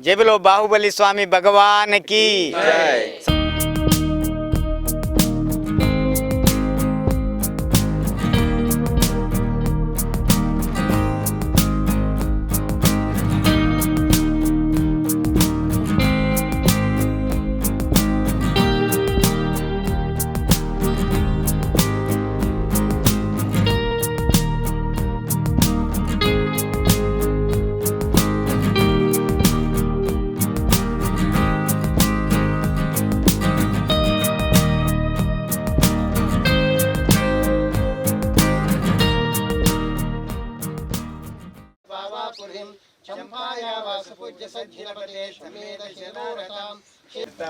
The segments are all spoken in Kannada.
जेबलो बोलो बाहुबली स्वामी भगवान की। जय।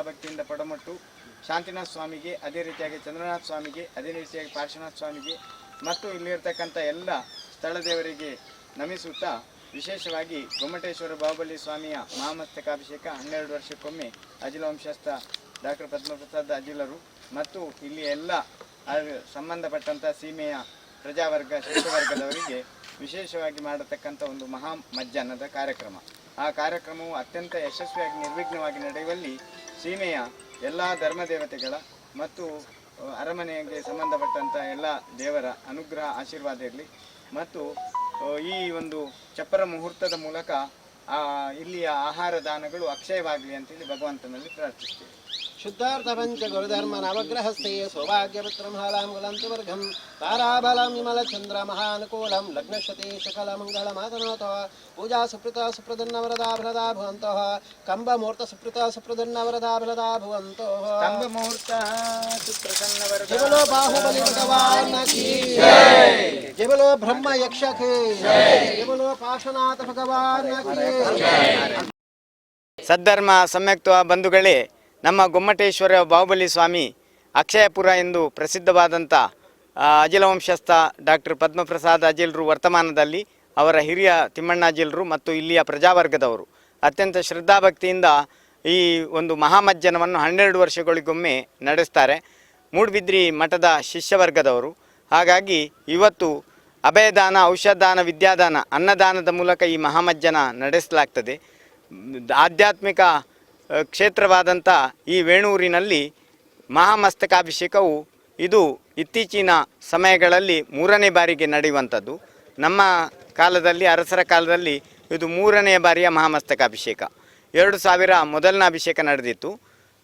ಭಕ್ತಿಯಿಂದ ಪಡಮಟ್ಟು ಶಾಂತಿನಾಥ ಸ್ವಾಮಿಗೆ, ಅದೇ ರೀತಿಯಾಗಿ ಚಂದ್ರನಾಥ ಸ್ವಾಮಿಗೆ, ಅದೇ ರೀತಿಯಾಗಿ ಪಾರ್ಶ್ವನಾಥ ಸ್ವಾಮಿಗೆ ಮತ್ತು ಇಲ್ಲಿರ್ತಕ್ಕಂಥ ಎಲ್ಲ ಸ್ಥಳದೇವರಿಗೆ ನಮಿಸುತ್ತಾ ವಿಶೇಷವಾಗಿ ಗೊಮ್ಮಟೇಶ್ವರ ಬಾಹುಬಲಿ ಸ್ವಾಮಿಯ ಮಹಾಮಸ್ತಕಾಭಿಷೇಕ ಹನ್ನೆರಡು ವರ್ಷಕ್ಕೊಮ್ಮೆ ಅಜಿಲ ವಂಶಸ್ಥ ಡಾಕ್ಟರ್ ಪದ್ಮಪ್ರಸಾದ್ ಅಜಿಲರು ಮತ್ತು ಇಲ್ಲಿ ಎಲ್ಲ ಸಂಬಂಧಪಟ್ಟಂಥ ಸೀಮೆಯ ಪ್ರಜಾವರ್ಗ ಶಿಷ್ಯವರ್ಗದವರಿಗೆ ವಿಶೇಷವಾಗಿ ಮಾಡತಕ್ಕಂಥ ಒಂದು ಮಹಾ ಮಧ್ಯಾಹ್ನದ ಕಾರ್ಯಕ್ರಮ. ಆ ಕಾರ್ಯಕ್ರಮವು ಅತ್ಯಂತ ಯಶಸ್ವಿಯಾಗಿ ನಿರ್ವಿಘ್ನವಾಗಿ ನಡೆಯುವಲ್ಲಿ ಸೀಮೆಯ ಎಲ್ಲ ಧರ್ಮದೇವತೆಗಳ ಮತ್ತು ಅರಮನೆಗೆ ಸಂಬಂಧಪಟ್ಟಂಥ ಎಲ್ಲ ದೇವರ ಅನುಗ್ರಹ, ಆಶೀರ್ವಾದ ಇರಲಿ. ಮತ್ತು ಈ ಒಂದು ಚಪ್ಪರ ಮುಹೂರ್ತದ ಮೂಲಕ ಇಲ್ಲಿಯ ಆಹಾರ ದಾನಗಳು ಅಕ್ಷಯವಾಗಲಿ ಅಂತೇಳಿ ಭಗವಂತನಲ್ಲಿ ಪ್ರಾರ್ಥಿಸ್ತೇವೆ ಶುದ್ಧಾರ್ಥಪಂಚ ಗುರುಧರ್ಮ ನವಗ್ರಹಸ್ಥೆ ಸೌಭಾಗ್ಯಪತ್ರಂ ಹಾಲಾಂ ಗುಲಾಂತಿವರ್ಗಂ ತಾರಾಬಲಂ ವಿಮಲಚಂದ್ರ ಮಹಾನುಕೂಲಂ ಲಗ್ನಶತಿ ಸಕಲ ಮಂಗಳ ಮಾತನಾಥೋ ಪೂಜಾ ಸುಪ್ರತ ಸುಪ್ರದನ್ನ ವರದಾ ಕಂಬ ಮುಹೂರ್ತ ಸುಪ್ರತ ಸುಪ್ರದನ್ನ ವರದಾ ಭವಂತೋ ಕಂಬ ಮುಹೂರ್ತ ಸುಪ್ರಸನ್ನ ವರದಾ ಬಾಹುಬಲಿ ಭಗವಾನ್ ಕಿ. ಜಬಲೋ ಬ್ರಹ್ಮ ಯಕ್ಷ ಕಿ ಜಬಲೋ ಪಾಶನಾಥ ಭಗವಾನ್ ಕಿ. ಸದ್ಧರ್ಮ ಸಮ್ಯಕ್ತ ಬಂಧುಗಳೇ ನಮ್ಮ ಗೊಮ್ಮಟೇಶ್ವರ ಬಾಹುಬಲಿ ಸ್ವಾಮಿ ಅಕ್ಷಯಪುರ ಎಂದು ಪ್ರಸಿದ್ಧವಾದಂಥ ಅಜಿಲವಂಶಸ್ಥ ಅಜಿಲ ವಂಶಸ್ಥ ಡಾಕ್ಟರ್ ಪದ್ಮಪ್ರಸಾದ್ ಅಜಿಲ್ರು ವರ್ತಮಾನದಲ್ಲಿ ಅವರ ಹಿರಿಯ ತಿಮ್ಮಣ್ಣ ಅಜಿಲ್ರು ಮತ್ತು ಇಲ್ಲಿಯ ಪ್ರಜಾವರ್ಗದವರು. ಅತ್ಯಂತ ಶ್ರದ್ಧಾಭಕ್ತಿಯಿಂದ ಈ ಒಂದು ಮಹಾಮಜ್ಜನವನ್ನು ಹನ್ನೆರಡು ವರ್ಷಗಳಿಗೊಮ್ಮೆ ನಡೆಸ್ತಾರೆ. ಮೂಡುಬಿದ್ರಿ ಮಠದ ಶಿಷ್ಯವರ್ಗದವರು. ಹಾಗಾಗಿ ಇವತ್ತು ಅಭಯದಾನ, ಔಷಧದಾನ, ವಿದ್ಯಾದಾನ, ಅನ್ನದಾನದ ಮೂಲಕ ಈ ಮಹಾಮಜ್ಜನ ನಡೆಸಲಾಗ್ತದೆ. ಆಧ್ಯಾತ್ಮಿಕ ಕ್ಷೇತ್ರವಾದಂಥ ಈ ವೇಣೂರಿನಲ್ಲಿ ಮಹಾಮಸ್ತಕಾಭಿಷೇಕವು ಇದು ಇತ್ತೀಚಿನ ಸಮಯಗಳಲ್ಲಿ ಮೂರನೇ ಬಾರಿಗೆ ನಡೆಯುವಂಥದ್ದು. ನಮ್ಮ ಕಾಲದಲ್ಲಿ, ಅರಸರ ಕಾಲದಲ್ಲಿ ಇದು ಮೂರನೆಯ ಬಾರಿಯ ಮಹಾಮಸ್ತಕಾಭಿಷೇಕ. ಎರಡು ಸಾವಿರ ಮೊದಲನೇ ಅಭಿಷೇಕ ನಡೆದಿತ್ತು.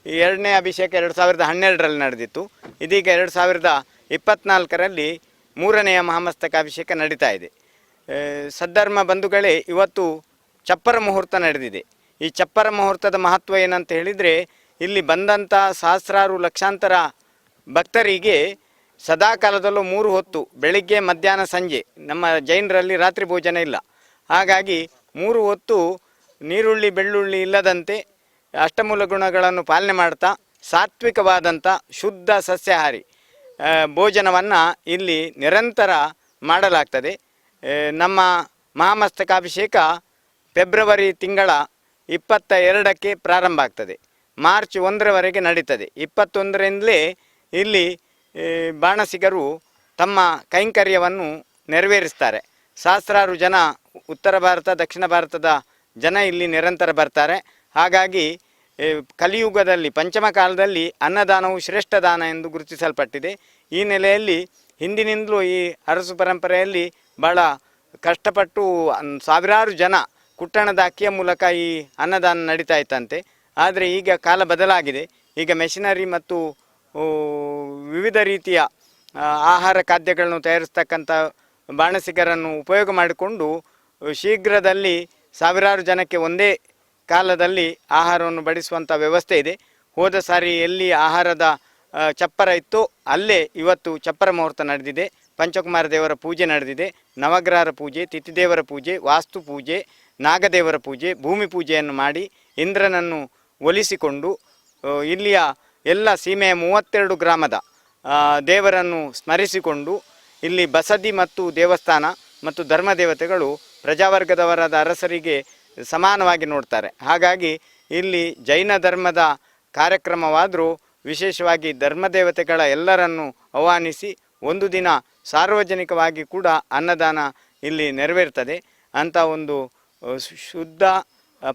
ಎರಡನೇ ಅಭಿಷೇಕ ಎರಡು ಸಾವಿರದ ಹನ್ನೆರಡರಲ್ಲಿ ನಡೆದಿತ್ತು. ಇದೀಗ ಎರಡು ಸಾವಿರದ ಇಪ್ಪತ್ನಾಲ್ಕರಲ್ಲಿ ಮೂರನೆಯ ಮಹಾಮಸ್ತಕಾಭಿಷೇಕ ನಡೀತಾ ಇದೆ. ಸದ್ಧರ್ಮ ಬಂಧುಗಳೇ, ಇವತ್ತು ಚಪ್ಪರ ಮುಹೂರ್ತ ನಡೆದಿದೆ. ಈ ಚಪ್ಪರ ಮುಹೂರ್ತದ ಮಹತ್ವ ಏನಂತ ಹೇಳಿದರೆ, ಇಲ್ಲಿ ಬಂದಂಥ ಸಹಸ್ರಾರು ಲಕ್ಷಾಂತರ ಭಕ್ತರಿಗೆ ಸದಾಕಾಲದಲ್ಲೂ ಮೂರು ಹೊತ್ತು, ಬೆಳಿಗ್ಗೆ, ಮಧ್ಯಾಹ್ನ, ಸಂಜೆ, ನಮ್ಮ ಜೈನರಲ್ಲಿ ರಾತ್ರಿ ಭೋಜನ ಇಲ್ಲ. ಹಾಗಾಗಿ ಮೂರು ಹೊತ್ತು ನೀರುಳ್ಳಿ, ಬೆಳ್ಳುಳ್ಳಿ ಇಲ್ಲದಂತೆ ಅಷ್ಟಮೂಲ ಗುಣಗಳನ್ನು ಪಾಲನೆ ಮಾಡ್ತಾ ಸಾತ್ವಿಕವಾದಂಥ ಶುದ್ಧ ಸಸ್ಯಾಹಾರಿ ಭೋಜನವನ್ನು ಇಲ್ಲಿ ನಿರಂತರ ಮಾಡಲಾಗ್ತದೆ. ನಮ್ಮ ಮಹಾಮಸ್ತಕಾಭಿಷೇಕ ಫೆಬ್ರವರಿ ತಿಂಗಳ ಇಪ್ಪತ್ತ ಎರಡಕ್ಕೆ ಪ್ರಾರಂಭ ಆಗ್ತದೆ. ಮಾರ್ಚ್ ಒಂದರವರೆಗೆ ನಡೀತದೆ. ಇಪ್ಪತ್ತೊಂದರಿಂದಲೇ ಇಲ್ಲಿ ಬಾಣಸಿಗರು ತಮ್ಮ ಕೈಂಕರ್ಯವನ್ನು ನೆರವೇರಿಸ್ತಾರೆ. ಸಹಸ್ರಾರು ಜನ ಉತ್ತರ ಭಾರತ, ದಕ್ಷಿಣ ಭಾರತದ ಜನ ಇಲ್ಲಿ ನಿರಂತರ ಬರ್ತಾರೆ. ಹಾಗಾಗಿ ಕಲಿಯುಗದಲ್ಲಿ, ಪಂಚಮ ಕಾಲದಲ್ಲಿ ಅನ್ನದಾನವು ಶ್ರೇಷ್ಠ ದಾನ ಎಂದು ಗುರುತಿಸಲ್ಪಟ್ಟಿದೆ. ಈ ನೆಲೆಯಲ್ಲಿ ಹಿಂದಿನಿಂದಲೂ ಈ ಅರಸು ಪರಂಪರೆಯಲ್ಲಿ ಭಾಳ ಕಷ್ಟಪಟ್ಟು ಸಾವಿರಾರು ಜನ ಕುಟ್ಟಣದ ಅಕ್ಕಿಯ ಮೂಲಕ ಈ ಅನ್ನದಾನ ನಡೀತಾ ಇತ್ತಂತೆ. ಆದರೆ ಈಗ ಕಾಲ ಬದಲಾಗಿದೆ. ಈಗ ಮೆಷಿನರಿ ಮತ್ತು ವಿವಿಧ ರೀತಿಯ ಆಹಾರ ಖಾದ್ಯಗಳನ್ನು ತಯಾರಿಸ್ತಕ್ಕಂಥ ಬಾಣಸಿಗರನ್ನು ಉಪಯೋಗ ಮಾಡಿಕೊಂಡು, ಶೀಘ್ರದಲ್ಲಿ ಸಾವಿರಾರು ಜನಕ್ಕೆ ಒಂದೇ ಕಾಲದಲ್ಲಿ ಆಹಾರವನ್ನು ಬಡಿಸುವಂಥ ವ್ಯವಸ್ಥೆ ಇದೆ. ಹೋದ ಸಾರಿ ಎಲ್ಲಿ ಆಹಾರದ ಚಪ್ಪರ ಇತ್ತು ಅಲ್ಲೇ ಇವತ್ತು ಚಪ್ಪರ ಮುಹೂರ್ತ ನಡೆದಿದೆ. ಪಂಚಕುಮಾರ ದೇವರ ಪೂಜೆ ನಡೆದಿದೆ. ನವಗ್ರಹರ ಪೂಜೆ, ತಿಥಿದೇವರ ಪೂಜೆ, ವಾಸ್ತು ಪೂಜೆ ನಾಗದೇವರ ಪೂಜೆ, ಭೂಮಿ ಪೂಜೆಯನ್ನು ಮಾಡಿ ಇಂದ್ರನನ್ನು ಒಲಿಸಿಕೊಂಡು ಇಲ್ಲಿಯ ಎಲ್ಲ ಸೀಮೆಯ ಮೂವತ್ತೆರಡು ಗ್ರಾಮದ ದೇವರನ್ನು ಸ್ಮರಿಸಿಕೊಂಡು ಇಲ್ಲಿ ಬಸದಿ ಮತ್ತು ದೇವಸ್ಥಾನ ಮತ್ತು ಧರ್ಮ ದೇವತೆಗಳು ಪ್ರಜಾವರ್ಗದವರಾದ ಅರಸರಿಗೆ ಸಮಾನವಾಗಿ ನೋಡ್ತಾರೆ. ಹಾಗಾಗಿ ಇಲ್ಲಿ ಜೈನ ಧರ್ಮದ ಕಾರ್ಯಕ್ರಮವಾದರೂ ವಿಶೇಷವಾಗಿ ಧರ್ಮದೇವತೆಗಳ ಎಲ್ಲರನ್ನು ಆಹ್ವಾನಿಸಿ ಒಂದು ದಿನ ಸಾರ್ವಜನಿಕವಾಗಿ ಕೂಡ ಅನ್ನದಾನ ಇಲ್ಲಿ ನೆರವೇರ್ತದೆ. ಅಂಥ ಒಂದು ಶುದ್ಧ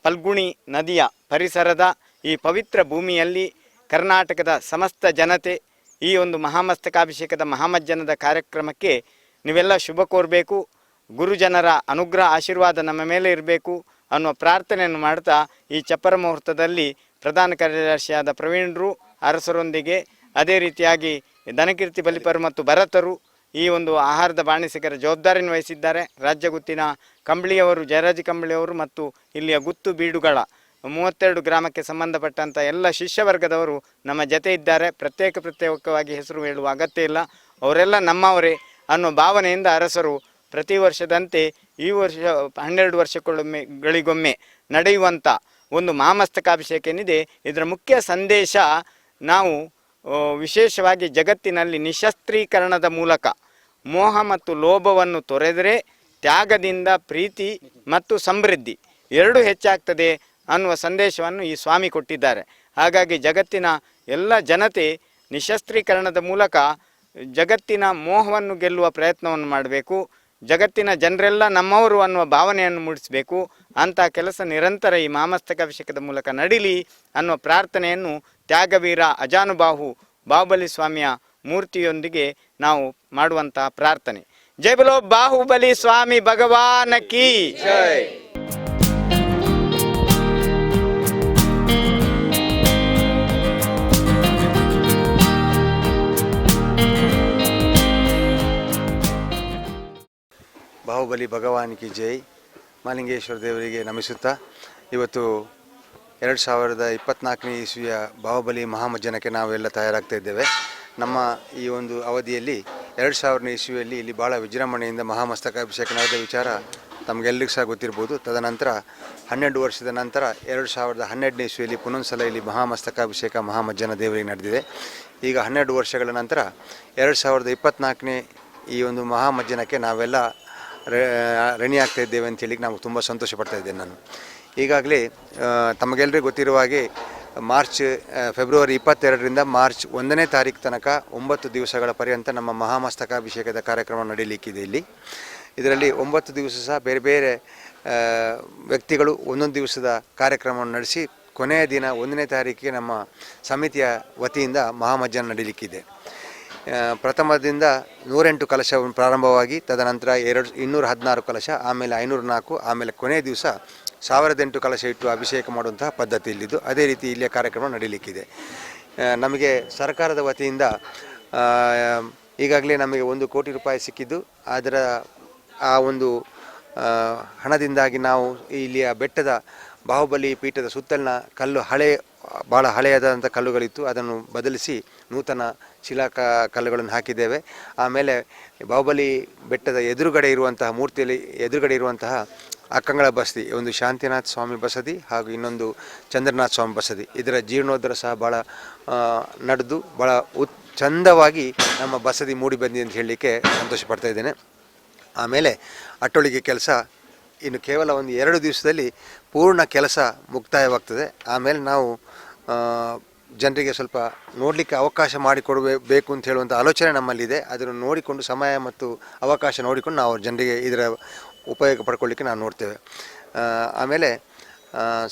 ಪಲ್ಗುಣಿ ನದಿಯ ಪರಿಸರದ ಈ ಪವಿತ್ರ ಭೂಮಿಯಲ್ಲಿ ಕರ್ನಾಟಕದ ಸಮಸ್ತ ಜನತೆ ಈ ಒಂದು ಮಹಾಮಸ್ತಕಾಭಿಷೇಕದ ಮಹಾಮಜ್ಜನದ ಕಾರ್ಯಕ್ರಮಕ್ಕೆ ನೀವೆಲ್ಲ ಶುಭ ಕೋರಬೇಕು. ಗುರುಜನರ ಅನುಗ್ರಹ, ಆಶೀರ್ವಾದ ನಮ್ಮ ಮೇಲೆ ಇರಬೇಕು ಅನ್ನುವ ಪ್ರಾರ್ಥನೆಯನ್ನು ಮಾಡ್ತಾ ಈ ಚಪ್ಪರ ಮುಹೂರ್ತದಲ್ಲಿ ಪ್ರಧಾನ ಕಾರ್ಯದರ್ಶಿಯಾದ ಪ್ರವೀಣರು, ಅರಸರೊಂದಿಗೆ ಅದೇ ರೀತಿಯಾಗಿ ದನಕೀರ್ತಿ ಬಲಿಪರು ಮತ್ತು ಭರತರು ಈ ಒಂದು ಆಹಾರದ ಬಾಣಿಸಿಕರ ಜವಾಬ್ದಾರಿಯನ್ನು ವಹಿಸಿದ್ದಾರೆ. ರಾಜ್ಯ ಗುತ್ತಿನ ಕಂಬಳಿಯವರು, ಜಯರಾಜಿ ಕಂಬಳಿಯವರು ಮತ್ತು ಇಲ್ಲಿಯ ಗುತ್ತು ಬೀಡುಗಳ ಮೂವತ್ತೆರಡು ಗ್ರಾಮಕ್ಕೆ ಸಂಬಂಧಪಟ್ಟಂಥ ಎಲ್ಲ ಶಿಷ್ಯ ವರ್ಗದವರು ನಮ್ಮ ಜತೆ ಇದ್ದಾರೆ. ಪ್ರತ್ಯೇಕ ಪ್ರತ್ಯೇಕವಾಗಿ ಹೆಸರು ಹೇಳುವ ಅಗತ್ಯ ಇಲ್ಲ. ಅವರೆಲ್ಲ ನಮ್ಮವರೇ ಅನ್ನೋ ಭಾವನೆಯಿಂದ ಅರಸರು ಪ್ರತಿ ವರ್ಷದಂತೆ ಈ ವರ್ಷ ಹನ್ನೆರಡು ವರ್ಷಕ್ಕೊಮ್ಮೆ ಗಳಿಗೊಮ್ಮೆ ನಡೆಯುವಂಥ ಒಂದು ಮಾಮಸ್ತಕಾಭಿಷೇಕ ಏನಿದೆ. ಇದರ ಮುಖ್ಯ ಸಂದೇಶ ನಾವು ವಿಶೇಷವಾಗಿ ಜಗತ್ತಿನಲ್ಲಿ ನಿಶಸ್ತ್ರೀಕರಣದ ಮೂಲಕ ಮೋಹ ಮತ್ತು ಲೋಭವನ್ನು ತೊರೆದರೆ ತ್ಯಾಗದಿಂದ ಪ್ರೀತಿ ಮತ್ತು ಸಮೃದ್ಧಿ ಎರಡೂ ಹೆಚ್ಚಾಗ್ತದೆ ಅನ್ನುವ ಸಂದೇಶವನ್ನು ಈ ಸ್ವಾಮಿ ಕೊಟ್ಟಿದ್ದಾರೆ. ಹಾಗಾಗಿ ಜಗತ್ತಿನ ಎಲ್ಲ ಜನತೆ ನಿಶಸ್ತ್ರೀಕರಣದ ಮೂಲಕ ಜಗತ್ತಿನ ಮೋಹವನ್ನು ಗೆಲ್ಲುವ ಪ್ರಯತ್ನವನ್ನು ಮಾಡಬೇಕು. ಜಗತ್ತಿನ ಜನರೆಲ್ಲ ನಮ್ಮವರು ಅನ್ನುವ ಭಾವನೆಯನ್ನು ಮೂಡಿಸಬೇಕು, ಅಂಥ ಕೆಲಸ ನಿರಂತರ ಈ ಮಾಮಸ್ತಕಾಭಿಷೇಕದ ಮೂಲಕ ನಡೀಲಿ ಅನ್ನುವ ಪ್ರಾರ್ಥನೆಯನ್ನು ತ್ಯಾಗವೀರ ಅಜಾನುಬಾಹು ಬಾಹುಬಲಿ ಸ್ವಾಮಿಯ ಮೂರ್ತಿಯೊಂದಿಗೆ ನಾವು ಮಾಡುವಂತಹ ಪ್ರಾರ್ಥನೆ. ಜೈ ಬಲೋ, ಬಾಹುಬಲಿ ಸ್ವಾಮಿ ಭಗವಾನ ಕಿ. ಬಾಹುಬಲಿ ಕಿ ಜೈ. ಮಾಲಿಂಗೇಶ್ವರ ದೇವರಿಗೆ ನಮಿಸುತ್ತಾ. ಇವತ್ತು ಎರಡು ಸಾವಿರದ ಇಪ್ಪತ್ನಾಲ್ಕನೇ ಇಸ್ವಿಯ ಬಾಹುಬಲಿ ಮಹಾಮಜ್ಜನಕ್ಕೆ ನಾವೆಲ್ಲ ತಯಾರಾಗ್ತಾ ಇದ್ದೇವೆ. ನಮ್ಮ ಈ ಒಂದು ಅವಧಿಯಲ್ಲಿ ಎರಡು ಸಾವಿರನೇ ಇಸ್ವಿಯಲ್ಲಿ ಇಲ್ಲಿ ಭಾಳ ವಿಜೃಂಭಣೆಯಿಂದ ಮಹಾಮಸ್ತಕಾಭಿಷೇಕ ನಡೆದ ವಿಚಾರ ತಮಗೆಲ್ಲರಿಗೂ ಸಹ ಗೊತ್ತಿರ್ಬೋದು. ತದನಂತರ ಹನ್ನೆರಡು ವರ್ಷದ ನಂತರ ಎರಡು ಸಾವಿರದ ಹನ್ನೆರಡನೇ ಇಸ್ವಿಯಲ್ಲಿ ಪುನೊಂದ್ಸಲ ಇಲ್ಲಿ ಮಹಾಮಸ್ತಕಾಭಿಷೇಕ ಮಹಾಮಜ್ಜನ ದೇವರಿಗೆ ನಡೆದಿದೆ. ಈಗ ಹನ್ನೆರಡು ವರ್ಷಗಳ ನಂತರ ಎರಡು ಸಾವಿರದ ಇಪ್ಪತ್ನಾಲ್ಕನೇ ಈ ಒಂದು ಮಹಾಮಜ್ಜನಕ್ಕೆ ನಾವೆಲ್ಲ ರೆಣಿ ಆಗ್ತಾ ಇದ್ದೇವೆ ಅಂತ ಹೇಳಿ ನಾವು ತುಂಬ ಸಂತೋಷ ಪಡ್ತಾ ಇದ್ದೇನೆ ನಾನು. ಈಗಾಗಲೇ ತಮಗೆಲ್ಲರಿಗೂ ಗೊತ್ತಿರುವ ಹಾಗೆ, ಮಾರ್ಚ್ ಫೆಬ್ರವರಿ ಇಪ್ಪತ್ತೆರಡರಿಂದ ಮಾರ್ಚ್ ಒಂದನೇ ತಾರೀಕು ತನಕ ಒಂಬತ್ತು ದಿವಸಗಳ ಪರ್ಯಂತ ನಮ್ಮ ಮಹಾಮಸ್ತಕಾಭಿಷೇಕದ ಕಾರ್ಯಕ್ರಮ ನಡೀಲಿಕ್ಕಿದೆ ಇಲ್ಲಿ. ಇದರಲ್ಲಿ ಒಂಬತ್ತು ದಿವಸ ಸಹ ಬೇರೆ ಬೇರೆ ವ್ಯಕ್ತಿಗಳು ಒಂದೊಂದು ದಿವಸದ ಕಾರ್ಯಕ್ರಮವನ್ನು ನಡೆಸಿ, ಕೊನೆಯ ದಿನ ಒಂದನೇ ತಾರೀಕಿಗೆ ನಮ್ಮ ಸಮಿತಿಯ ವತಿಯಿಂದ ಮಹಾಮಜ್ಜನ ನಡೀಲಿಕ್ಕಿದೆ. ಪ್ರಥಮದಿಂದ ನೂರೆಂಟು ಕಲಶ ಪ್ರಾರಂಭವಾಗಿ ತದನಂತರ ಎರಡು ಇನ್ನೂರ ಹದಿನಾರು ಕಲಶ, ಆಮೇಲೆ ಐನೂರ ನಾಲ್ಕು, ಆಮೇಲೆ ಕೊನೆಯ ದಿವಸ ಸಾವಿರದ ಎಂಟು ಕಲಶ ಇಟ್ಟು ಅಭಿಷೇಕ ಮಾಡುವಂತಹ ಪದ್ಧತಿ ಇಲ್ಲಿದ್ದು. ಅದೇ ರೀತಿ ಇಲ್ಲಿಯ ಕಾರ್ಯಕ್ರಮ ನಡೀಲಿಕ್ಕಿದೆ. ನಮಗೆ ಸರ್ಕಾರದ ವತಿಯಿಂದ ಈಗಾಗಲೇ ನಮಗೆ ಒಂದು ಕೋಟಿ ರೂಪಾಯಿ ಸಿಕ್ಕಿದ್ದು. ಅದರ, ಆ ಒಂದು ಹಣದಿಂದಾಗಿ ನಾವು ಇಲ್ಲಿಯ ಬೆಟ್ಟದ ಬಾಹುಬಲಿ ಪೀಠದ ಸುತ್ತಲಿನ ಕಲ್ಲು ಹಳೆ ಭಾಳ ಹಳೆಯದಾದಂಥ ಕಲ್ಲುಗಳಿತ್ತು. ಅದನ್ನು ಬದಲಿಸಿ ನೂತನ ಶಿಲಾ ಕಲ್ಲುಗಳನ್ನು ಹಾಕಿದ್ದೇವೆ. ಆಮೇಲೆ ಬಾಹುಬಲಿ ಬೆಟ್ಟದ ಎದುರುಗಡೆ ಇರುವಂತಹ ಮೂರ್ತಿಯಲ್ಲಿ ಎದುರುಗಡೆ ಇರುವಂತಹ ಅಕ್ಕಂಗಳ ಬಸದಿ, ಒಂದು ಶಾಂತಿನಾಥ್ ಸ್ವಾಮಿ ಬಸದಿ ಹಾಗೂ ಇನ್ನೊಂದು ಚಂದ್ರನಾಥ್ ಸ್ವಾಮಿ ಬಸದಿ. ಇದರ ಜೀರ್ಣೋದ್ಧರ ಸಹ ಭಾಳ ನಡೆದು ಭಾಳ ಉತ್, ಚಂದವಾಗಿ ನಮ್ಮ ಬಸದಿ ಮೂಡಿ ಬಂದಿದೆ ಅಂತ ಹೇಳಲಿಕ್ಕೆ ಸಂತೋಷ ಪಡ್ತಾ ಇದ್ದೇನೆ. ಆಮೇಲೆ ಅಟ್ಟೊಳಿಗೆ ಕೆಲಸ ಇನ್ನು ಕೇವಲ ಒಂದು ಎರಡು ದಿವಸದಲ್ಲಿ ಪೂರ್ಣ ಕೆಲಸ ಮುಕ್ತಾಯವಾಗ್ತದೆ. ಆಮೇಲೆ ನಾವು ಜನರಿಗೆ ಸ್ವಲ್ಪ ನೋಡಲಿಕ್ಕೆ ಅವಕಾಶ ಮಾಡಿಕೊಡಬೇ ಬೇಕು ಅಂತ ಹೇಳುವಂಥ ಆಲೋಚನೆ ನಮ್ಮಲ್ಲಿದೆ. ಅದನ್ನು ನೋಡಿಕೊಂಡು ಸಮಯ ಮತ್ತು ಅವಕಾಶ ನೋಡಿಕೊಂಡು ನಾವು ಜನರಿಗೆ ಇದರ ಉಪಯೋಗ ಪಡ್ಕೊಳ್ಳಿಕ್ಕೆ ನಾವು ನೋಡ್ತೇವೆ. ಆಮೇಲೆ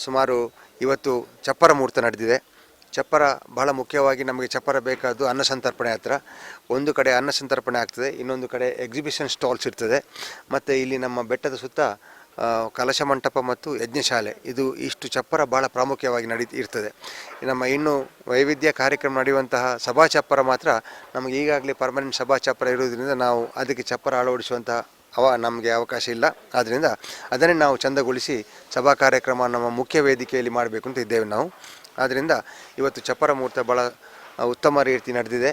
ಸುಮಾರು ಇವತ್ತು ಚಪ್ಪರ ಮುಹೂರ್ತ ನಡೆದಿದೆ. ಚಪ್ಪರ ಬಹಳ ಮುಖ್ಯವಾಗಿ ನಮಗೆ ಚಪ್ಪರ ಬೇಕಾದ್ದು ಅನ್ನ ಸಂತರ್ಪಣೆ ಹತ್ರ. ಒಂದು ಕಡೆ ಅನ್ನ ಸಂತರ್ಪಣೆ ಆಗ್ತದೆ, ಇನ್ನೊಂದು ಕಡೆ ಎಕ್ಸಿಬಿಷನ್ ಸ್ಟಾಲ್ಸ್ ಇರ್ತದೆ. ಮತ್ತು ಇಲ್ಲಿ ನಮ್ಮ ಬೆಟ್ಟದ ಸುತ್ತ ಕಲಶ ಮಂಟಪ ಮತ್ತು ಯಜ್ಞಶಾಲೆ. ಇದು ಇಷ್ಟು ಚಪ್ಪರ ಭಾಳ ಪ್ರಾಮುಖ್ಯವಾಗಿ ನಡೀ, ಇರ್ತದೆ. ನಮ್ಮ ಇನ್ನು ವೈವಿಧ್ಯ ಕಾರ್ಯಕ್ರಮ ನಡೆಯುವಂತಹ ಸಭಾ ಚಪ್ಪರ ಮಾತ್ರ ನಮಗೆ ಈಗಾಗಲೇ ಪರ್ಮನೆಂಟ್ ಸಭಾ ಚಪ್ಪರ ಇರುವುದರಿಂದ ನಾವು ಅದಕ್ಕೆ ಚಪ್ಪರ ಅಳವಡಿಸುವಂತಹ ಅವ, ನಮಗೆ ಅವಕಾಶ ಇಲ್ಲ. ಆದ್ದರಿಂದ ಅದನ್ನೇ ನಾವು ಚಂದಗೊಳಿಸಿ ಸಭಾ ಕಾರ್ಯಕ್ರಮ ನಮ್ಮ ಮುಖ್ಯ ವೇದಿಕೆಯಲ್ಲಿ ಮಾಡಬೇಕು ಅಂತ ಇದ್ದೇವೆ ನಾವು. ಆದ್ದರಿಂದ ಇವತ್ತು ಚಪ್ಪರ ಮುಹೂರ್ತ ಭಾಳ ಉತ್ತಮ ರೀತಿ ನಡೆದಿದೆ.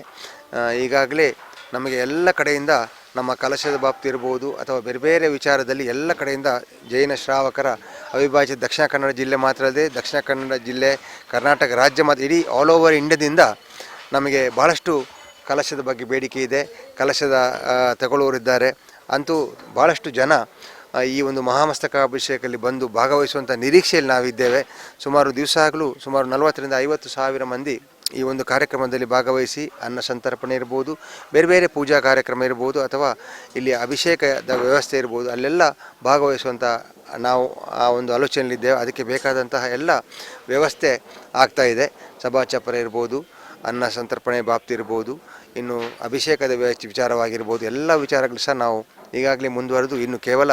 ಈಗಾಗಲೇ ನಮಗೆ ಎಲ್ಲ ಕಡೆಯಿಂದ ನಮ್ಮ ಕಲಶದ ಬಾಪ್ತಿ ಇರ್ಬೋದು ಅಥವಾ ಬೇರೆ ಬೇರೆ ವಿಚಾರದಲ್ಲಿ ಎಲ್ಲ ಕಡೆಯಿಂದ ಜೈನ ಶ್ರಾವಕರ ಅವಿಭಾಜ್ಯ ದಕ್ಷಿಣ ಕನ್ನಡ ಜಿಲ್ಲೆ ಮಾತ್ರ ಅಲ್ಲದೆ ದಕ್ಷಿಣ ಕನ್ನಡ ಜಿಲ್ಲೆ, ಕರ್ನಾಟಕ ರಾಜ್ಯ ಮತ್ತು ಇಡೀ ಆಲ್ ಓವರ್ ಇಂಡಿಯಾದಿಂದ ನಮಗೆ ಭಾಳಷ್ಟು ಕಲಶದ ಬಗ್ಗೆ ಬೇಡಿಕೆ ಇದೆ. ಕಲಶದ ತಗೊಳ್ಳುವರಿದ್ದಾರೆ ಅಂತೂ ಭಾಳಷ್ಟು ಜನ ಈ ಒಂದು ಮಹಾಮಸ್ತಕ ಅಭಿಷೇಕದಲ್ಲಿ ಬಂದು ಭಾಗವಹಿಸುವಂಥ ನಿರೀಕ್ಷೆಯಲ್ಲಿ ನಾವಿದ್ದೇವೆ. ಸುಮಾರು ದಿವಸ ಆಗಲೂ ಸುಮಾರು ನಲವತ್ತರಿಂದ ಐವತ್ತು ಸಾವಿರ ಮಂದಿ ಈ ಒಂದು ಕಾರ್ಯಕ್ರಮದಲ್ಲಿ ಭಾಗವಹಿಸಿ ಅನ್ನ ಸಂತರ್ಪಣೆ ಇರ್ಬೋದು, ಬೇರೆ ಬೇರೆ ಪೂಜಾ ಕಾರ್ಯಕ್ರಮ ಇರ್ಬೋದು, ಅಥವಾ ಇಲ್ಲಿ ಅಭಿಷೇಕದ ವ್ಯವಸ್ಥೆ ಇರ್ಬೋದು, ಅಲ್ಲೆಲ್ಲ ಭಾಗವಹಿಸುವಂಥ ನಾವು ಆ ಒಂದು ಆಲೋಚನೆಯಲ್ಲಿದ್ದೇವೆ. ಅದಕ್ಕೆ ಬೇಕಾದಂತಹ ಎಲ್ಲ ವ್ಯವಸ್ಥೆ ಆಗ್ತಾ ಇದೆ. ಸಭಾ ಚಪ್ಪರ ಇರ್ಬೋದು, ಅನ್ನ ಸಂತರ್ಪಣೆ ಬಾಪ್ತಿ ಇರ್ಬೋದು, ಇನ್ನು ಅಭಿಷೇಕದ ವ್ಯವಸ್ಥೆ ವಿಚಾರವಾಗಿರ್ಬೋದು, ಎಲ್ಲ ವಿಚಾರಗಳು ಸಹ ನಾವು ಈಗಾಗಲೇ ಮುಂದುವರೆದು ಇನ್ನು ಕೇವಲ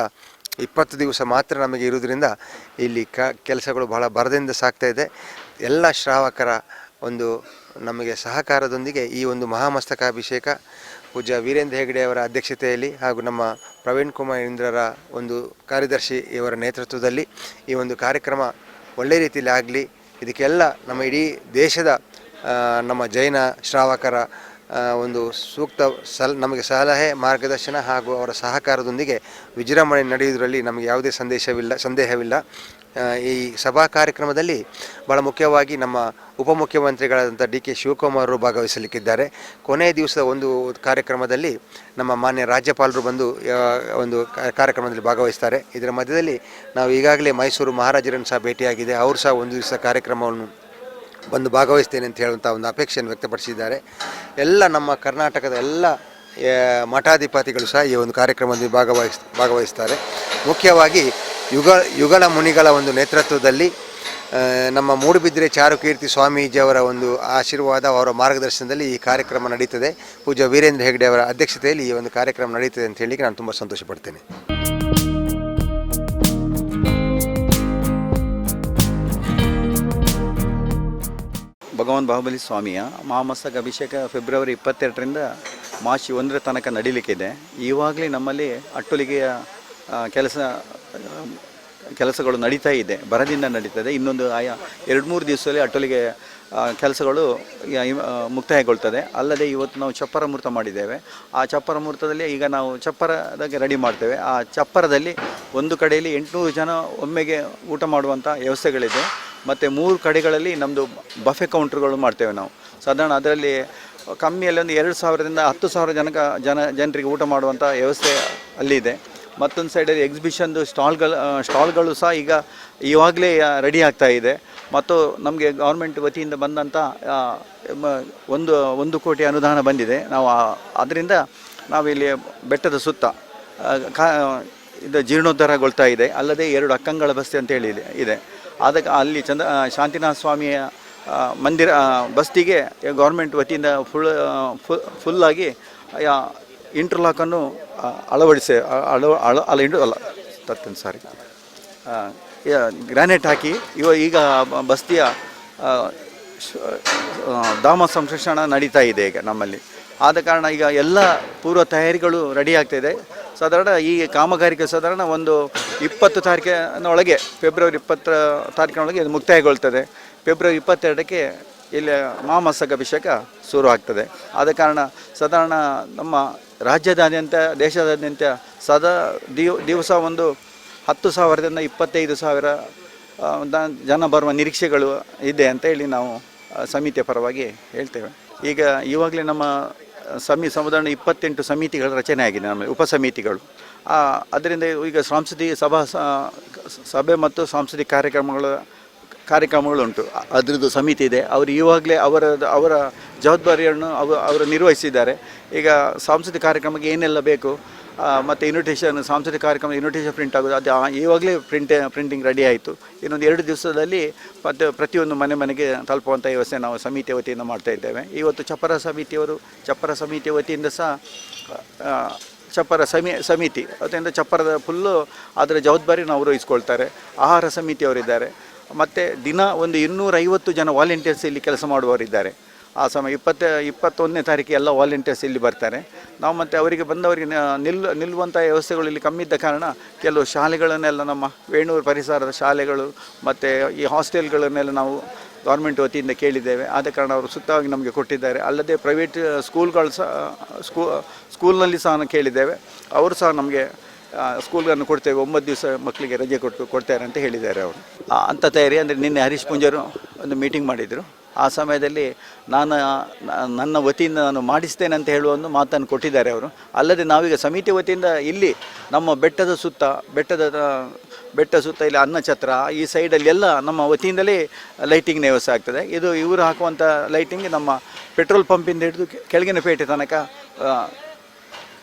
ಇಪ್ಪತ್ತು ದಿವಸ ಮಾತ್ರ ನಮಗೆ ಇರುವುದರಿಂದ ಇಲ್ಲಿ ಕ, ಕೆಲಸಗಳು ಬಹಳ ಬರದಿಂದ ಸಾಗ್ತಾ ಇದೆ. ಎಲ್ಲ ಶ್ರಾವಕರ ಒಂದು ನಮಗೆ ಸಹಕಾರದೊಂದಿಗೆ ಈ ಒಂದು ಮಹಾಮಸ್ತಕಾಭಿಷೇಕ ಪೂಜ್ಯ ವೀರೇಂದ್ರ ಹೆಗಡೆ ಅವರ ಅಧ್ಯಕ್ಷತೆಯಲ್ಲಿ ಹಾಗೂ ನಮ್ಮ ಪ್ರವೀಣ್ ಕುಮಾರ್ ಇಂದ್ರರ ಒಂದು ಕಾರ್ಯದರ್ಶಿ ಇವರ ನೇತೃತ್ವದಲ್ಲಿ ಈ ಒಂದು ಕಾರ್ಯಕ್ರಮ ಒಳ್ಳೆ ರೀತಿಯಲ್ಲಿ ಆಗಲಿ, ಇದಕ್ಕೆಲ್ಲ ನಮ್ಮ ಇಡೀ ದೇಶದ ನಮ್ಮ ಜೈನ ಶ್ರಾವಕರ ಒಂದು ಸೂಕ್ತ ಸಲ್, ನಮಗೆ ಸಲಹೆ, ಮಾರ್ಗದರ್ಶನ ಹಾಗೂ ಅವರ ಸಹಕಾರದೊಂದಿಗೆ ವಿಜೃಂಭಣೆ ನಡೆಯುವುದರಲ್ಲಿ ನಮಗೆ ಯಾವುದೇ ಸಂದೇಶವಿಲ್ಲ, ಸಂದೇಹವಿಲ್ಲ. ಈ ಸಭಾ ಕಾರ್ಯಕ್ರಮದಲ್ಲಿ ಭಾಳ ಮುಖ್ಯವಾಗಿ ನಮ್ಮ ಉಪಮುಖ್ಯಮಂತ್ರಿಗಳಾದಂಥ ಡಿ ಕೆ ಶಿವಕುಮಾರ್ ಅವರು ಭಾಗವಹಿಸಲಿಕ್ಕಿದ್ದಾರೆ. ಕೊನೆಯ ದಿವಸದ ಒಂದು ಕಾರ್ಯಕ್ರಮದಲ್ಲಿ ನಮ್ಮ ಮಾನ್ಯ ರಾಜ್ಯಪಾಲರು ಬಂದು ಒಂದು ಕಾರ್ಯಕ್ರಮದಲ್ಲಿ ಭಾಗವಹಿಸ್ತಾರೆ. ಇದರ ಮಧ್ಯದಲ್ಲಿ ನಾವು ಈಗಾಗಲೇ ಮೈಸೂರು ಮಹಾರಾಜರನ್ನು ಸಹ ಭೇಟಿಯಾಗಿದೆ. ಅವರು ಸಹ ಒಂದು ದಿವಸ ಕಾರ್ಯಕ್ರಮವನ್ನು ಬಂದು ಭಾಗವಹಿಸ್ತೇನೆ ಅಂತ ಹೇಳುವಂಥ ಒಂದು ಅಪೇಕ್ಷೆಯನ್ನು ವ್ಯಕ್ತಪಡಿಸಿದ್ದಾರೆ. ಎಲ್ಲ ನಮ್ಮ ಕರ್ನಾಟಕದ ಎಲ್ಲ ಮಠಾಧಿಪತಿಗಳು ಸಹ ಈ ಒಂದು ಕಾರ್ಯಕ್ರಮದಲ್ಲಿ ಭಾಗವಹಿಸ್, ಭಾಗವಹಿಸ್ತಾರೆ. ಮುಖ್ಯವಾಗಿ ಯುಗ ಯುಗಳ ಮುನಿಗಳ ಒಂದು ನೇತೃತ್ವದಲ್ಲಿ ನಮ್ಮ ಮೂಡುಬಿದಿರೆ ಚಾರುಕೀರ್ತಿ ಸ್ವಾಮೀಜಿಯವರ ಒಂದು ಆಶೀರ್ವಾದ ಅವರ ಮಾರ್ಗದರ್ಶನದಲ್ಲಿ ಈ ಕಾರ್ಯಕ್ರಮ ನಡೀತದೆ. ಪೂಜಾ ವೀರೇಂದ್ರ ಹೆಗ್ಡೆ ಅವರ ಅಧ್ಯಕ್ಷತೆಯಲ್ಲಿ ಈ ಒಂದು ಕಾರ್ಯಕ್ರಮ ನಡೀತದೆ ಅಂತ ಹೇಳಿಕ್ಕೆ ನಾನು ತುಂಬ ಸಂತೋಷ ಭಗವಾನ್ ಬಾಹುಬಲಿ ಸ್ವಾಮಿಯ ಮಹಾಮಸ್ತಕ ಅಭಿಷೇಕ ಫೆಬ್ರವರಿ ಇಪ್ಪತ್ತೆರಡರಿಂದ ಮಾರ್ಚ್ ಒಂದರ ತನಕ ನಡೀಲಿಕ್ಕಿದೆ. ಈವಾಗಲೇ ನಮ್ಮಲ್ಲಿ ಅಟ್ಟುಲಿಗೆಯ ಕೆಲಸ, ಕೆಲಸಗಳು ನಡೀತಾ ಇದೆ. ಬರದಿಂದ ನಡೀತದೆ. ಇನ್ನೊಂದು ಆಯಾ, ಎರಡು ಮೂರು ದಿವಸದಲ್ಲಿ ಅಟ್ಟೊಲಿಗೆ ಕೆಲಸಗಳು ಮುಕ್ತಾಯಗೊಳ್ತದೆ. ಅಲ್ಲದೆ ಇವತ್ತು ನಾವು ಚಪ್ಪರ ಮುಹೂರ್ತ ಮಾಡಿದ್ದೇವೆ. ಆ ಚಪ್ಪರ ಮುಹೂರ್ತದಲ್ಲಿ ಈಗ ನಾವು ಚಪ್ಪರದಾಗೆ ರೆಡಿ ಮಾಡ್ತೇವೆ. ಆ ಚಪ್ಪರದಲ್ಲಿ ಒಂದು ಕಡೆಯಲ್ಲಿ ಎಂಟುನೂರು ಜನ ಒಮ್ಮೆಗೆ ಊಟ ಮಾಡುವಂಥ ವ್ಯವಸ್ಥೆಗಳಿದೆ. ಮತ್ತು ಮೂರು ಕಡೆಗಳಲ್ಲಿ ನಮ್ಮದು ಬಫೆ ಕೌಂಟ್ರುಗಳು ಮಾಡ್ತೇವೆ ನಾವು. ಸಾಧಾರಣ ಅದರಲ್ಲಿ ಕಮ್ಮಿಯಲ್ಲಿ ಒಂದು ಎರಡು ಸಾವಿರದಿಂದ ಹತ್ತು ಸಾವಿರ ಜನಕ, ಜನ, ಜನರಿಗೆ ಊಟ ಮಾಡುವಂಥ ವ್ಯವಸ್ಥೆ ಅಲ್ಲಿದೆ ಮತ್ತೊಂದು ಸೈಡಲ್ಲಿ ಎಕ್ಸಿಬಿಷನ್ದು ಸ್ಟಾಲ್ಗಳು ಸ್ಟಾಲ್ಗಳು ಸಹ ಈಗ ಇವಾಗಲೇ ರೆಡಿ ಆಗ್ತಾ ಇದೆ. ಮತ್ತು ನಮಗೆ ಗೌರ್ಮೆಂಟ್ ವತಿಯಿಂದ ಬಂದಂಥ ಒಂದು ಒಂದು ಕೋಟಿ ಅನುದಾನ ಬಂದಿದೆ. ನಾವು ಅದರಿಂದ ನಾವಿಲ್ಲಿ ಬೆಟ್ಟದ ಸುತ್ತ ಇದು ಜೀರ್ಣೋದ್ಧಾರಗೊಳ್ತಾ ಇದೆ. ಅಲ್ಲದೆ ಎರಡು ಅಕ್ಕಂಗಳ ಬಸ್ತಿ ಅಂತ ಹೇಳಿ ಇದೆ- ಇದೆ. ಅದಕ್ಕೆ ಅಲ್ಲಿ ಚಂದ್ರ ಶಾಂತಿನಾಥ ಸ್ವಾಮಿಯ ಮಂದಿರ ಬಸ್ತಿಗೆ ಗೌರ್ಮೆಂಟ್ ವತಿಯಿಂದ ಫುಲ್ ಫುಲ್ ಫುಲ್ಲಾಗಿ ಇಂಟರ್ಲಾಕನ್ನು ಅಳವಡಿಸಿ ಅಳ ಅಳ ಅಲ್ಲ ಅಲ್ಲ ತತ್ತನ್ ಸಾರಿ ಗ್ರಾನೈಟ್ ಹಾಕಿ, ಇವ, ಈಗ ಬಸ್ತಿಯ ಧಾಮ ಸಂರಕ್ಷಣ ನಡೀತಾ ಇದೆ ಈಗ ನಮ್ಮಲ್ಲಿ. ಆದ ಕಾರಣ ಈಗ ಎಲ್ಲ ಪೂರ್ವ ತಯಾರಿಗಳು ರೆಡಿ ಆಗ್ತಾಯಿದೆ ಸಾಧಾರಣ ಈ ಕಾಮಗಾರಿಕೆ ಸಾಧಾರಣ ಒಂದು ಇಪ್ಪತ್ತು ತಾರೀಕಿನೊಳಗೆ, ಫೆಬ್ರವರಿ ಇಪ್ಪತ್ತರ ತಾರೀಕಿನೊಳಗೆ ಇದು ಮುಕ್ತಾಯಗೊಳ್ತದೆ. ಫೆಬ್ರವರಿ ಇಪ್ಪತ್ತೆರಡಕ್ಕೆ ಇಲ್ಲಿ ಮಹಾಮಸ್ತಕ ಅಭಿಷೇಕ ಶುರು ಆಗ್ತದೆ. ಆದ ಕಾರಣ ಸಾಧಾರಣ ನಮ್ಮ ರಾಜ್ಯದಾದ್ಯಂತ, ದೇಶದಾದ್ಯಂತ ಸದಾ ದಿವ್, ದಿವಸ ಒಂದು ಹತ್ತು ಸಾವಿರದಿಂದ ಇಪ್ಪತ್ತೈದು ಸಾವಿರ ಜನ ಬರುವ ನಿರೀಕ್ಷೆಗಳು ಇದೆ ಅಂತ ಹೇಳಿ ನಾವು ಸಮಿತಿಯ ಪರವಾಗಿ ಹೇಳ್ತೇವೆ. ಈಗ ಇವಾಗಲೇ ನಮ್ಮ ಸಮಿ ಸಾಧಾರಣ ಇಪ್ಪತ್ತೆಂಟು ಸಮಿತಿಗಳ ರಚನೆ ಆಗಿದೆ ನಮ್ಮ ಉಪಸಮಿತಿಗಳು. ಅದರಿಂದ ಈಗ ಸಾಂಸ್ಕೃತಿಕ ಸಭಾ ಸಭೆ ಮತ್ತು ಸಾಂಸ್ಕೃತಿಕ ಕಾರ್ಯಕ್ರಮಗಳ ಕಾರ್ಯಕ್ರಮಗಳು ಉಂಟು ಅದರದ್ದು ಸಮಿತಿ ಇದೆ. ಅವರು ಇವಾಗಲೇ ಅವರ ಅವರ ಜವಾಬ್ದಾರಿಯನ್ನು ಅವ, ಅವರು ನಿರ್ವಹಿಸಿದ್ದಾರೆ. ಈಗ ಸಾಂಸ್ಕೃತಿಕ ಕಾರ್ಯಕ್ರಮಕ್ಕೆ ಏನೆಲ್ಲ ಬೇಕು? ಮತ್ತು ಇನ್ವಿಟೇಷನ್ ಸಾಂಸ್ಕೃತಿಕ ಕಾರ್ಯಕ್ರಮ ಇನ್ವಿಟೇಷನ್ ಪ್ರಿಂಟ್ ಆಗೋದು, ಅದು ಇವಾಗಲೇ ಪ್ರಿಂಟ್ ಪ್ರಿಂಟಿಂಗ್ ರೆಡಿ ಆಯಿತು. ಇನ್ನೊಂದು ಎರಡು ದಿವಸದಲ್ಲಿ ಮತ್ತು ಪ್ರತಿಯೊಂದು ಮನೆ ಮನೆಗೆ ತಲುಪುವಂಥ ವ್ಯವಸ್ಥೆ ನಾವು ಸಮಿತಿಯ ವತಿಯಿಂದ ಮಾಡ್ತಾ ಇದ್ದೇವೆ. ಇವತ್ತು ಚಪ್ಪರ ಸಮಿತಿಯವರು ಚಪ್ಪರ ಸಮಿತಿಯ ವತಿಯಿಂದ ಸಹ ಚಪ್ಪರ ಸಮಿ, ಸಮಿತಿ, ಅದರಿಂದ ಚಪ್ಪರದ ಫುಲ್ಲು ಅದರ ಜವಾಬ್ದಾರಿ ನಾವು ವಹಿಸ್ಕೊಳ್ತಾರೆ. ಆಹಾರ ಸಮಿತಿಯವರಿದ್ದಾರೆ ಮತ್ತು ದಿನ ಒಂದು ಇನ್ನೂರೈವತ್ತು ಜನ ವಾಲಂಟಿಯರ್ಸ್ ಇಲ್ಲಿ ಕೆಲಸ ಮಾಡುವವರಿದ್ದಾರೆ. ಆ ಸಮಯ ಇಪ್ಪತ್ತ, ಇಪ್ಪತ್ತೊಂದನೇ ತಾರೀಕು ಎಲ್ಲ ವಾಲಂಟಿಯರ್ಸ್ ಇಲ್ಲಿ ಬರ್ತಾರೆ. ನಾವು ಮತ್ತು ಅವರಿಗೆ ಬಂದವರಿಗೆ ನಿಲ್, ನಿಲ್ಲುವಂಥ ವ್ಯವಸ್ಥೆಗಳು ಇಲ್ಲಿ ಕಮ್ಮಿ ಇದ್ದ ಕಾರಣ ಕೆಲವು ಶಾಲೆಗಳನ್ನೆಲ್ಲ ನಮ್ಮ ವೇಣೂರು ಪರಿಸರದ ಶಾಲೆಗಳು ಮತ್ತು ಈ ಹಾಸ್ಟೆಲ್ಗಳನ್ನೆಲ್ಲ ನಾವು ಗೌರ್ಮೆಂಟ್ ವತಿಯಿಂದ ಕೇಳಿದ್ದೇವೆ. ಆದ ಕಾರಣ ಅವರು ಸುತ್ತವಾಗಿ ನಮಗೆ ಕೊಟ್ಟಿದ್ದಾರೆ. ಅಲ್ಲದೆ ಪ್ರೈವೇಟ್ ಸ್ಕೂಲ್ಗಳು ಸಹ ಸ್ಕೂ ಸ್ಕೂಲ್ನಲ್ಲಿ ಸಹ ಕೇಳಿದ್ದೇವೆ. ಅವರು ಸಹ ನಮಗೆ ಸ್ಕೂಲ್ಗಳನ್ನು ಕೊಡ್ತೇವೆ. ಒಂಬತ್ತು ದಿವಸ ಮಕ್ಕಳಿಗೆ ರಜೆ ಕೊಟ್ಟು ಕೊಡ್ತಾರೆ ಅಂತ ಹೇಳಿದ್ದಾರೆ ಅವರು. ಅಂಥ ತಯಾರಿ ಅಂದರೆ ನಿನ್ನೆ ಹರೀಶ್ ಪುಂಜರು ಒಂದು ಮೀಟಿಂಗ್ ಮಾಡಿದರು. ಆ ಸಮಯದಲ್ಲಿ ನಾನು, ನನ್ನ ವತಿಯಿಂದ ನಾನು ಮಾಡಿಸ್ತೇನೆ ಅಂತ ಹೇಳುವ ಒಂದು ಮಾತನ್ನು ಕೊಟ್ಟಿದ್ದಾರೆ ಅವರು. ಅಲ್ಲದೆ ನಾವೀಗ ಸಮಿತಿ ವತಿಯಿಂದ ಇಲ್ಲಿ ನಮ್ಮ ಬೆಟ್ಟದ ಸುತ್ತ, ಬೆಟ್ಟದ, ಬೆಟ್ಟ ಸುತ್ತ ಇಲ್ಲಿ ಅನ್ನಛತ್ರ, ಈ ಸೈಡಲ್ಲಿ ಎಲ್ಲ ನಮ್ಮ ವತಿಯಿಂದಲೇ ಲೈಟಿಂಗ್ ವ್ಯವಸ್ಥೆ ಆಗ್ತದೆ. ಇದು ಇವರು ಹಾಕುವಂಥ ಲೈಟಿಂಗ್ ನಮ್ಮ ಪೆಟ್ರೋಲ್ ಪಂಪಿಂದ ಹಿಡಿದು ಕೆಳಗಿನ ಪೇಟೆ ತನಕ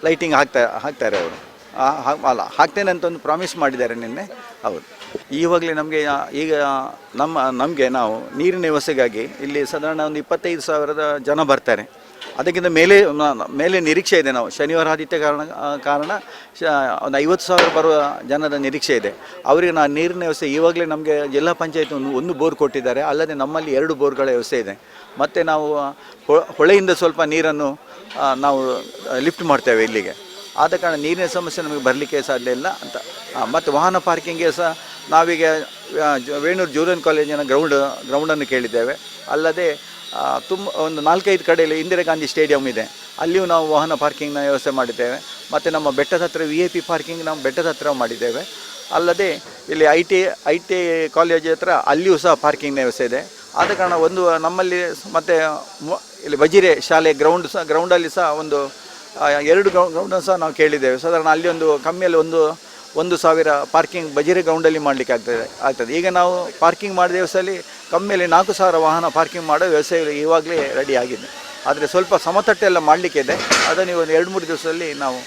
ಲೈಟಿಂಗ್ ಹಾಕ್ತಾ, ಹಾಕ್ತಾರೆ ಅವರು. ಅಲ್ಲ, ಹಾಕ್ತೇನೆ ಅಂತ ಒಂದು ಪ್ರಾಮಿಸ್ ಮಾಡಿದ್ದಾರೆ ನಿನ್ನೆ ಹೌದು ಈವಾಗಲೇ ನಮಗೆ ಈಗ ನಮ್ಮ, ನಮಗೆ ನಾವು ನೀರಿನ ವ್ಯವಸ್ಥೆಗಾಗಿ ಇಲ್ಲಿ ಸಾಧಾರಣ ಒಂದು ಇಪ್ಪತ್ತೈದು ಸಾವಿರದ ಜನ ಬರ್ತಾರೆ. ಅದಕ್ಕಿಂತ ಮೇಲೆ ಮೇಲೆ ನಿರೀಕ್ಷೆ ಇದೆ ನಾವು. ಶನಿವಾರ ಆದಿತ್ಯ ಕಾರಣ ಕಾರಣ ಒಂದು ಐವತ್ತು ಸಾವಿರ ಬರುವ ಜನದ ನಿರೀಕ್ಷೆ ಇದೆ. ಅವರಿಗೆ ನಾ, ನೀರಿನ ವ್ಯವಸ್ಥೆ, ಈವಾಗಲೇ ನಮಗೆ ಜಿಲ್ಲಾ ಪಂಚಾಯತ್ ಒಂದು ಒಂದು ಬೋರ್ ಕೊಟ್ಟಿದ್ದಾರೆ. ಅಲ್ಲದೆ ನಮ್ಮಲ್ಲಿ ಎರಡು ಬೋರ್ಗಳ ವ್ಯವಸ್ಥೆ ಇದೆ. ಮತ್ತು ನಾವು ಹೊಳೆಯಿಂದ ಸ್ವಲ್ಪ ನೀರನ್ನು ನಾವು ಲಿಫ್ಟ್ ಮಾಡ್ತೇವೆ ಇಲ್ಲಿಗೆ. ಆದ ಕಾರಣ ನೀರಿನ ಸಮಸ್ಯೆ ನಮಗೆ ಬರಲಿಕ್ಕೆ ಸಾಧ್ಯ ಇಲ್ಲ ಅಂತ. ಮತ್ತು ವಾಹನ ಪಾರ್ಕಿಂಗ್ಗೆ ಸಹ ನಾವೀಗ ವೇಣೂರು ಜೂರಿಯನ್ ಕಾಲೇಜಿನ ಗ್ರೌಂಡ್, ಗ್ರೌಂಡನ್ನು ಕೇಳಿದ್ದೇವೆ. ಅಲ್ಲದೆ ತುಂಬ ಒಂದು ನಾಲ್ಕೈದು ಕಡೆಯಲ್ಲಿ ಇಂದಿರಾ ಗಾಂಧಿ ಸ್ಟೇಡಿಯಂ ಇದೆ. ಅಲ್ಲಿಯೂ ನಾವು ವಾಹನ ಪಾರ್ಕಿಂಗ್ನ ವ್ಯವಸ್ಥೆ ಮಾಡಿದ್ದೇವೆ. ಮತ್ತು ನಮ್ಮ ಬೆಟ್ಟದ ಹತ್ರ ವಿ ಎ ಪಿ ಪಾರ್ಕಿಂಗ್ ನಾವು ಬೆಟ್ಟದ ಹತ್ರ ಮಾಡಿದ್ದೇವೆ. ಅಲ್ಲದೆ, ಇಲ್ಲಿ I T I T college ಹತ್ರ ಅಲ್ಲಿಯೂ ಸಹ ಪಾರ್ಕಿಂಗ್ನ ವ್ಯವಸ್ಥೆ ಇದೆ. ಆದ ಕಾರಣ ಒಂದು, ನಮ್ಮಲ್ಲಿ ಮತ್ತು ಮತ್ತೆ ಇಲ್ಲಿ ಬಜಿರೆ ಶಾಲೆ ಗ್ರೌಂಡ್ ಸಹ, ಗ್ರೌಂಡಲ್ಲಿ ಸಹ ಒಂದು ಎರಡು ಗ್ರೌಂಡ್ ಗ್ರೌಂಡನ್ನು ಸಹ ನಾವು ಕೇಳಿದ್ದೇವೆ. ಸಾಧಾರಣ ಅಲ್ಲಿ ಒಂದು, ಕಮ್ಮಿಯಲ್ಲಿ ಒಂದು ಒಂದು ಸಾವಿರ ಪಾರ್ಕಿಂಗ್ ಬಜಿರೆ ಗ್ರೌಂಡಲ್ಲಿ ಮಾಡಲಿಕ್ಕೆ ಆಗ್ತದೆ ಆಗ್ತದೆ. ಈಗ ನಾವು ಪಾರ್ಕಿಂಗ್ ಮಾಡಿದ ವ್ಯವಸ್ಥೆಯಲ್ಲಿ ಕಮ್ಮಿಯಲ್ಲಿ ನಾಲ್ಕು ಸಾವಿರ ವಾಹನ ಪಾರ್ಕಿಂಗ್ ಮಾಡೋ ವ್ಯವಸ್ಥೆ ಇವಾಗಲೇ ರೆಡಿ ಆಗಿದೆ. ಆದರೆ ಸ್ವಲ್ಪ ಸಮತಟ್ಟೆಲ್ಲ ಮಾಡಲಿಕ್ಕಿದೆ. ಅದನ್ನು ಒಂದು ಎರಡು ಮೂರು ದಿವಸದಲ್ಲಿ ನಾವು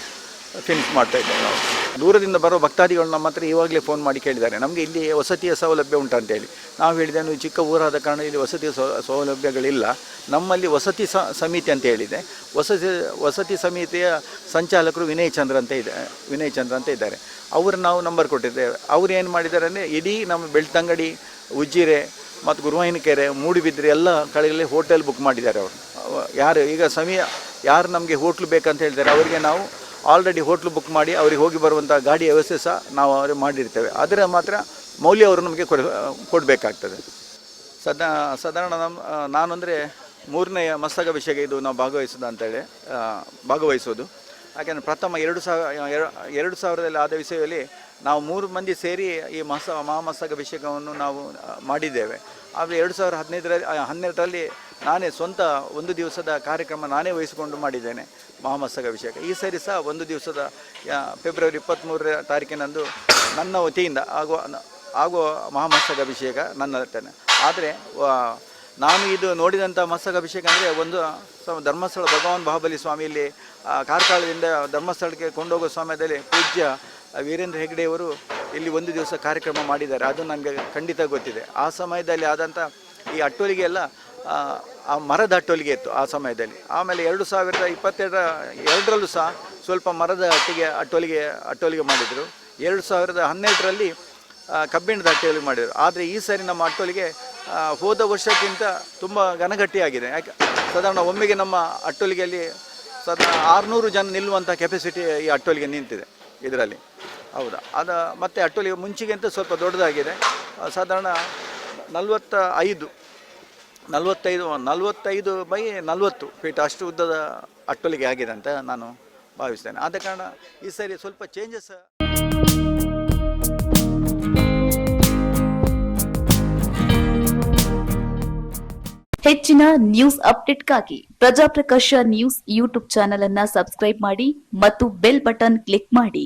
ಫಿನಿಶ್ ಮಾಡ್ತಾ ಇದ್ದೇವೆ ನಾವು ದೂರದಿಂದ ಬರೋ ಭಕ್ತಾದಿಗಳು ನಮ್ಮ ಹತ್ರ ಇವಾಗಲೇ ಫೋನ್ ಮಾಡಿ ಕೇಳಿದ್ದಾರೆ. ನಮಗೆ ಇಲ್ಲಿ ವಸತಿಯ ಸೌಲಭ್ಯ ಉಂಟು ಅಂತೇಳಿ ನಾವು ಹೇಳಿದೆ, ನೀವು ಚಿಕ್ಕ ಊರಾದ ಕಾರಣ ಇಲ್ಲಿ ವಸತಿ ಸೌಲಭ್ಯಗಳಿಲ್ಲ. ನಮ್ಮಲ್ಲಿ ವಸತಿ ಸಮಿತಿ ಅಂತ ಹೇಳಿದೆ. ವಸತಿ ವಸತಿ ಸಮಿತಿಯ ಸಂಚಾಲಕರು ವಿನಯ್ ಚಂದ್ರ ಅಂತ ಇದೆ, ವಿನಯ್ ಚಂದ್ರ ಅಂತ ಇದ್ದಾರೆ. ಅವರು ನಾವು ನಂಬರ್ ಕೊಟ್ಟಿದ್ದೇವೆ. ಅವ್ರು ಏನು ಮಾಡಿದ್ದಾರೆ ಅಂದರೆ ಇಡೀ ನಮ್ಮ ಬೆಳ್ತಂಗಡಿ, ಉಜ್ಜಿರೆ ಮತ್ತು ಗುರುವಾಯಿನಕೆರೆ ಮೂಡಿಬಿದ್ರೆ ಎಲ್ಲ ಕಡೆಗಳಲ್ಲಿ ಹೋಟೆಲ್ ಬುಕ್ ಮಾಡಿದ್ದಾರೆ ಅವರು. ಅವ- ಯಾರು ಈಗ ಸಮಯ ಯಾರು ನಮಗೆ ಹೋಟ್ಲು ಬೇಕಂತ ಹೇಳ್ತಾರೆ, ಅವರಿಗೆ ನಾವು ಆಲ್ರೆಡಿ ಹೋಟ್ಲು ಬುಕ್ ಮಾಡಿ ಅವರಿಗೆ ಹೋಗಿ ಬರುವಂಥ ಗಾಡಿ ವ್ಯವಸ್ಥೆ ಸಹ ನಾವು ಅವರು ಮಾಡಿರ್ತೇವೆ. ಅದರ ಮಾತ್ರ ಮೌಲ್ಯ ಅವರು ನಮಗೆ ಕೊಡ, ಕೊಡಬೇಕಾಗ್ತದೆ. ಸದಾ, ಸಾಧಾರಣ ನಮ್ಮ ನಾನು ಅಂದರೆ ಮೂರನೇ ವಿಷಯಕ್ಕೆ ಇದು ನಾವು ಭಾಗವಹಿಸೋದು ಅಂತೇಳಿ ಭಾಗವಹಿಸೋದು ಯಾಕೆಂದರೆ ಪ್ರಥಮ ಎರಡು ಸಾವಿರ ಎರಡು ಸಾವಿರದಲ್ಲಿ ಆದ ವಿಷಯದಲ್ಲಿ ನಾವು ಮೂರು ಮಂದಿ ಸೇರಿ ಈ ಮಸ ವಿಷಯವನ್ನು ನಾವು ಮಾಡಿದ್ದೇವೆ. ಆದರೆ ಎರಡು ಸಾವಿರದ ಹದಿನೈದರಲ್ಲಿ ಹನ್ನೆರಡರಲ್ಲಿ ನಾನೇ ಸ್ವಂತ ಒಂದು ದಿವಸದ ಕಾರ್ಯಕ್ರಮ ನಾನೇ ವಹಿಸಿಕೊಂಡು ಮಾಡಿದ್ದೇನೆ ಮಹಾಮಸ್ತಕಾಭಿಷೇಕ ಈ ಸರಿ ಸಹ ಒಂದು ದಿವಸದ ಫೆಬ್ರವರಿ ಇಪ್ಪತ್ತ್ಮೂರರ ತಾರೀಕಿನಂದು ನನ್ನ ವತಿಯಿಂದ ಆಗುವ ಆಗುವ ಮಹಾಮಸ್ತಕಾಭಿಷೇಕ ನನ್ನ ತಾನೆ ಆದರೆ ನಾನು ಇದು ನೋಡಿದಂಥ ಮಸ್ತಕಾಭಿಷೇಕ ಅಂದರೆ ಒಂದು ಧರ್ಮಸ್ಥಳ ಭಗವಾನ್ ಬಾಹುಬಲಿ ಸ್ವಾಮಿ ಇಲ್ಲಿ ಆ, ಕಾರ್ಕಳದಿಂದ ಧರ್ಮಸ್ಥಳಕ್ಕೆ ಕೊಂಡೋಗೋ ಸಮಯದಲ್ಲಿ ಪೂಜ್ಯ ವೀರೇಂದ್ರ ಹೆಗ್ಡೆಯವರು ಇಲ್ಲಿ ಒಂದು ದಿವಸ ಕಾರ್ಯಕ್ರಮ ಮಾಡಿದ್ದಾರೆ. ಅದು ನನಗೆ ಖಂಡಿತ ಗೊತ್ತಿದೆ. ಆ ಸಮಯದಲ್ಲಿ ಆದಂಥ ಈ ಅಟ್ಟೋಲಿಗೆ ಎಲ್ಲ ಆ, ಮರದ ಅಟ್ಟೋಲಿಗೆ ಇತ್ತು ಆ ಸಮಯದಲ್ಲಿ. ಆಮೇಲೆ ಎರಡು ಸಾವಿರದ ಇಪ್ಪತ್ತೆರಡರ ಎರಡರಲ್ಲೂ ಸಹ ಸ್ವಲ್ಪ ಮರದ ಅಟ್ಟಿಗೆ ಅಟ್ಟೊಲಿಗೆ ಅಟ್ಟೊಲಿಗೆ ಮಾಡಿದರು. ಎರಡು ಸಾವಿರದ ಹನ್ನೆರಡರಲ್ಲಿ ಕಬ್ಬಿಣದ ಅಟ್ಟೊಲಿಗೆ ಮಾಡಿದರು. ಆದರೆ ಈ ಸಾರಿ ನಮ್ಮ ಅಟ್ಟೊಲಿಗೆ ಹೋದ ವರ್ಷಕ್ಕಿಂತ ತುಂಬ ಘನಗಟ್ಟಿಯಾಗಿದೆ. ಯಾಕೆ ಸಾಧಾರಣ ಒಮ್ಮೆಗೆ ನಮ್ಮ ಅಟ್ಟೊಲಿಗೆಯಲ್ಲಿ ಸಾಧಾರಣ ಆರುನೂರು ಜನ ನಿಲ್ಲುವಂಥ ಕೆಪಾಸಿಟಿ ಈ ಅಟ್ಟೊಲಿಗೆ ನಿಂತಿದೆ ಇದರಲ್ಲಿ. ಹೌದಾ? ಅದು ಮತ್ತು ಅಟ್ಟೋಲಿಗೆ ಮುಂಚೆಗಿಂತ ಸ್ವಲ್ಪ ದೊಡ್ಡದಾಗಿದೆ. ಸಾಧಾರಣ ನಲವತ್ತ ಐದು ನಲವತ್ತೈದು ನಲವತ್ತೈದು ಬೈ ನಲವತ್ತು ಫೀಟ್ ಅಷ್ಟು ಉದ್ದದ ಅಟ್ಟೊಲಿಗೆ ಆಗಿದೆ ಅಂತ ನಾನು ಭಾವಿಸ್ತೇನೆ. ಆದ ಕಾರಣ ಈ ಸರಿ ಸ್ವಲ್ಪ ಚೇಂಜಸ್ ಹೆಚ್ಚಿನ ನ್ಯೂಸ್ ಅಪ್ಡೇಟ್ಗಾಗಿ ಪ್ರಜಾಪ್ರಕಾಶ ನ್ಯೂಸ್ ಯೂಟ್ಯೂಬ್ ಚಾನೆಲ್ ಅನ್ನ ಸಬ್ಸ್ಕ್ರೈಬ್ ಮಾಡಿ ಮತ್ತು ಬೆಲ್ ಬಟನ್ ಕ್ಲಿಕ್ ಮಾಡಿ.